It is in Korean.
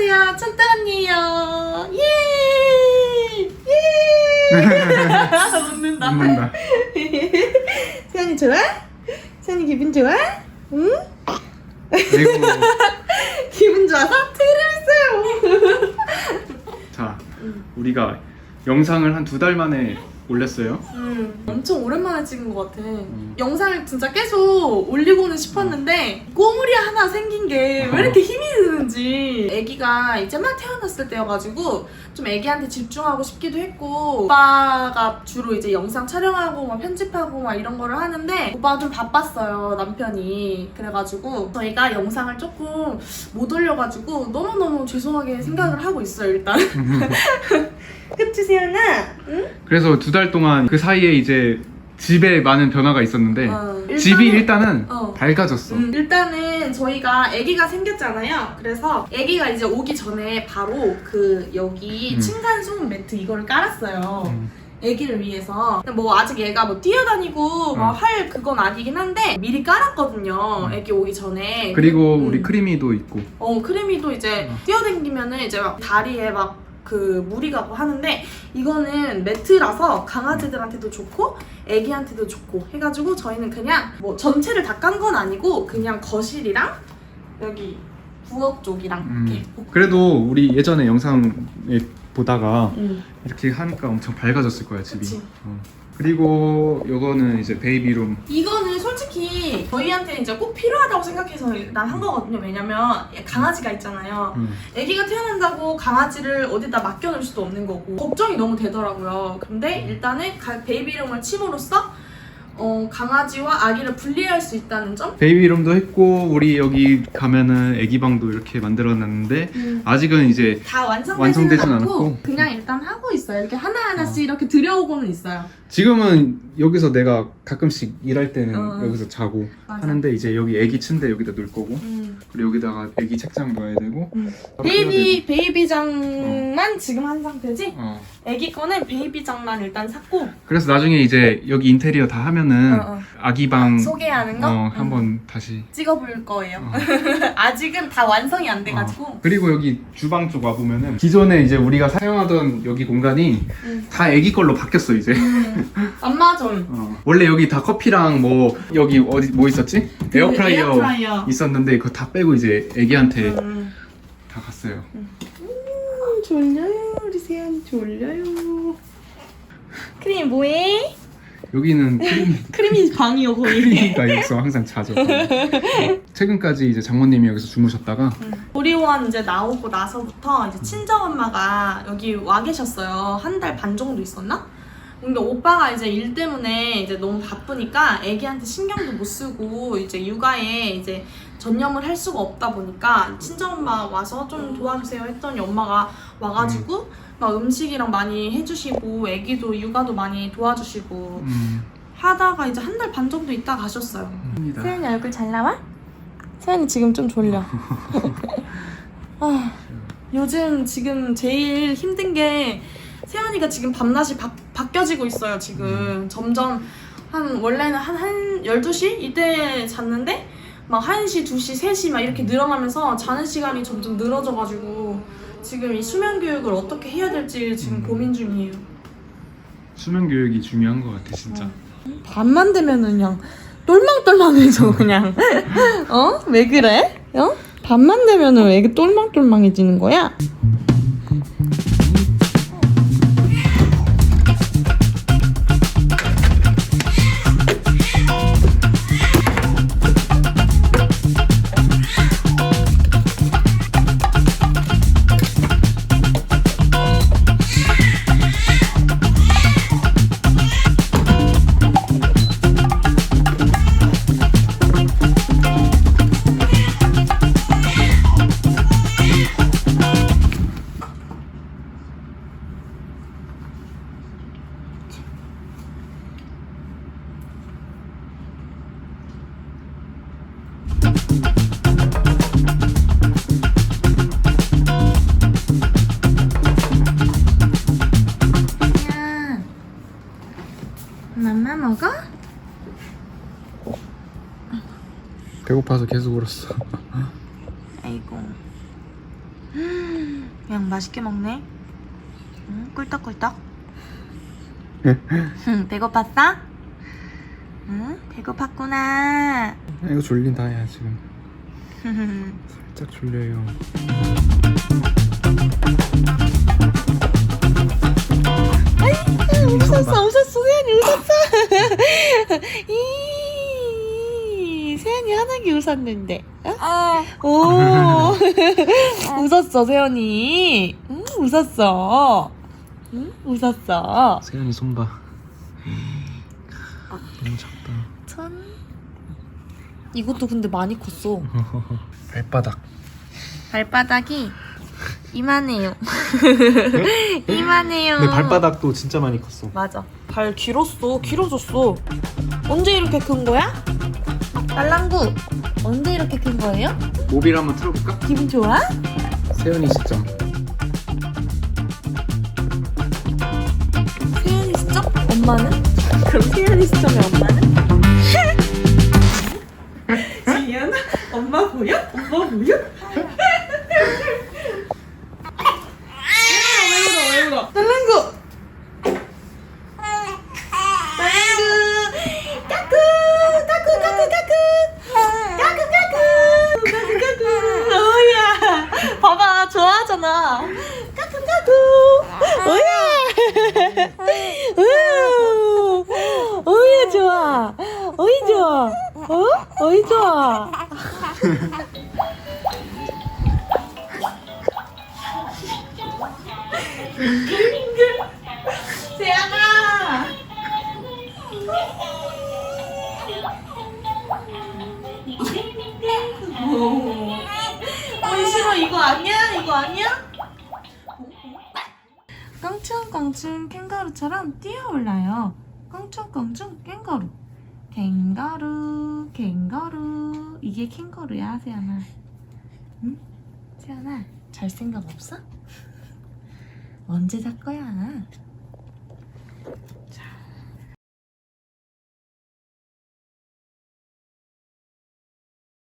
안녕하세요. 춘따 언니예요. 예! 예! 웃는다. 웃는다. 세연이 좋아? 세연이 기분 좋아? 응? 아이고. 기분 좋아서 트림했어요. 자, 우리가 영상을 한 두 달 만에 올렸어요. 음, 엄청 오랜만에 찍은 것 같아. 영상을 진짜 계속 올리고는 싶었는데 꼬물이 하나 생긴 게 왜 이렇게 힘이 드는지. 아기가 이제 막 태어났을 때여가지고 좀 아기한테 집중하고 싶기도 했고 오빠가 주로 이제 영상 촬영하고 막 편집하고 막 이런 거를 하는데 오빠가 좀 바빴어요 남편이. 그래가지고 저희가 영상을 조금 못 올려가지고 너무너무 죄송하게 생각을 하고 있어요 일단 그치 세연아? 응? 그래서 두 달 동안 그 사이에 이제 집에 많은 변화가 있었는데 어, 집이 일단은- 어. 밝아졌어. 음, 일단은 저희가 아기가 생겼잖아요. 그래서 아기가 이제 오기 전에 바로 그 여기 음. 층간 소음 매트 이거를 깔았어요. 음. 아기를 위해서. 근데 뭐 아직 얘가 뭐 뛰어다니고 막 어. 할 그건 아니긴 한데 미리 깔았거든요. 음. 아기 오기 전에. 그리고 음. 우리 크리미도 있고. 어 크림이도 이제 어. 뛰어다니면은 이제 막 다리에 막 그 물이 가고 하는데 이거는 매트라서 강아지들한테도 좋고 애기한테도 좋고 해가지고 저희는 그냥 뭐 전체를 다 깐 건 아니고 그냥 거실이랑 여기 부엌 쪽이랑 이렇게 음. 그래도 우리 예전에 영상에 보다가 음. 이렇게 하니까 엄청 밝아졌을 거야 집이. 그치. 어. 그리고 요거는 이제 베이비룸. 이거는 솔직히 저희한테 이제 꼭 필요하다고 생각해서 난 한 거거든요 왜냐면 강아지가 있잖아요 음. 아기가 태어난다고 강아지를 어디다 맡겨놓을 수도 없는 거고 걱정이 너무 되더라고요. 근데 일단은 가- 베이비룸을 침으로써 어, 강아지와 아기를 분리할 수 있다는 점. 베이비룸도 했고 우리 여기 가면은 애기 방도 이렇게 만들어놨는데 아직은 이제 다 완성되지는 완성되진 않고 않았고. 그냥 일단 하고 있어요. 이렇게 하나 하나씩 이렇게 들여오고는 있어요. 지금은 여기서 내가 가끔씩 일할 때는 어. 여기서 자고 맞아. 하는데 이제 여기 애기 침대 여기다 놓을 거고 음. 그리고 여기다가 애기 책장 놔야 되고 음. 베이비 베이비장만 지금 한 상태지. 어. 아기 거는 베이비장만 일단 샀고 그래서 나중에 이제 여기 인테리어 다 하면 은 어, 어. 아기 방 소개하는 거 어, 음. 한번 다시 찍어볼 거예요. 어. 아직은 다 완성이 안 돼가지고. 어. 그리고 여기 주방 쪽 와 보면은 기존에 이제 우리가 사용하던 여기 공간이 음. 다 애기 걸로 바뀌었어 이제. 안마전. 어. 원래 여기 다 커피랑 뭐 여기 어디 뭐 있었지? 에어프라이어, 그 에어프라이어. 있었는데 그거 다 빼고 이제 애기한테 음. 다 갔어요. 음, 졸려요 우리 세연이 졸려요 크림이 뭐해? 여기는 크리미 크림이 방이요 거의. 크리미가 여기서 항상 자죠. 최근까지 이제 장모님이 여기서 주무셨다가 보리원 이제 나오고 나서부터 이제 친정 엄마가 여기 와 계셨어요. 한 달 반 정도 있었나? 근데 오빠가 이제 일 때문에 이제 너무 바쁘니까 애기한테 신경도 못 쓰고 이제 육아에 이제 전념을 할 수가 없다 보니까 친정 엄마 와서 좀 도와주세요 했더니 엄마가 와가지고 막 음식이랑 많이 해주시고 애기도 육아도 많이 도와주시고 음, 하다가 이제 한 달 반 정도 있다 가셨어요. 합니다. 세연이 얼굴 잘 나와? 세연이 지금 좀 졸려. 아, 요즘 지금 제일 힘든 게 세연이가 지금 밤낮이 바, 바뀌어지고 있어요. 지금 점점 한 원래는 한, 한 12시 이때 잤는데 막 1시, 2시, 3시 막 이렇게 늘어나면서 자는 시간이 점점 늘어져가지고 지금 이 수면 교육을 어떻게 해야 될지 지금 음. 고민 중이에요. 수면 교육이 중요한 것 같아 진짜. 밤만 되면은 그냥 똘망똘망해져 그냥 어? 왜 그래? 어? 밤만 되면은 왜 이렇게 똘망똘망해지는 거야? 먹어? 배고파서 계속 울었어. 아이고. 그냥 맛있게 먹네. 응, 꿀떡꿀떡. 배고팠어? 응, 배고팠구나. 이거 졸린다 야 지금. 살짝 졸려요. 웃었어 없었어. 세연이 환하게 웃었는데. 어? 오, 웃었어, 세연이. 응, 웃었어. 응, 웃었어. 세연이 손 봐. 너무 작다. 천. 이것도 근데 많이 컸어. 발바닥. 발바닥이 이만해요. 이만해요. 근데 발바닥도 진짜 많이 컸어. 맞아. 발 길었어. 길어졌어. 언제 이렇게 큰 거야? 딸랑구. 언제 이렇게 큰 거예요? 모빌 한번 틀어볼까? 기분 좋아? 세연이 시점. 세연이 시점? 엄마는? 그럼 세연이 시점의 엄마는? 지연아, 엄마 보여? 엄마 보여? 왜 울어? 왜 울어? 딸랑구. 딸랑구. 까꾸, 까꾸, 까꾸, 까꾸. 까꾸, 까꾸. 까꾸, 까꾸. 어우야. 봐봐, 좋아하잖아. 까꾸, 까꾸. 어우야. 어우, 어우야 좋아. 어이 좋아. 어? 어이 좋아. 세연아. 어이 싫어 이거 아니야? 이거 아니야? 깡충깡충 캥거루처럼 뛰어올라요. 깡충깡충 캥거루. 캥거루 캥거루 이게 캥거루야 세연아 응? 세연아 잘 생각 없어? 언제 잘 거야?